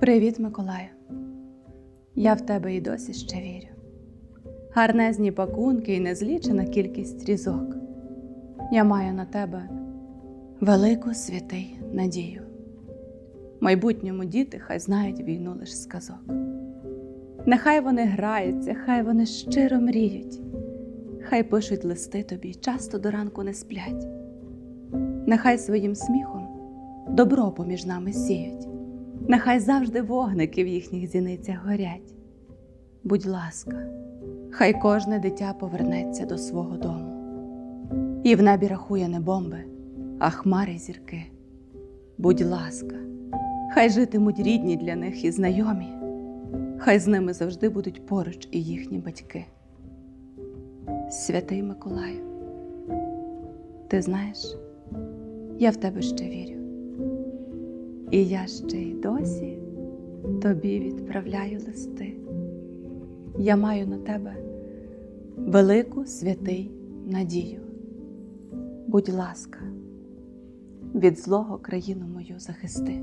Привіт, Миколаю. Я в тебе і досі ще вірю. Гарнезні пакунки і незлічена кількість різок. Я маю на тебе велику святий надію. Майбутньому діти хай знають війну лиш з казок. Нехай вони граються, хай вони щиро мріють, хай пишуть листи тобі, часто до ранку не сплять. Нехай своїм сміхом добро поміж нами сіють, нехай завжди вогники в їхніх зіницях горять. Будь ласка, хай кожне дитя повернеться до свого дому. І в небі рахує не бомби, а хмари зірки. Будь ласка, хай житимуть рідні для них і знайомі, хай з ними завжди будуть поруч і їхні батьки. Святий Миколаю, ти знаєш, я в тебе ще вірю. І я ще й досі тобі відправляю листи. Я маю на тебе велику святий надію. Будь ласка, від злого країну мою захисти.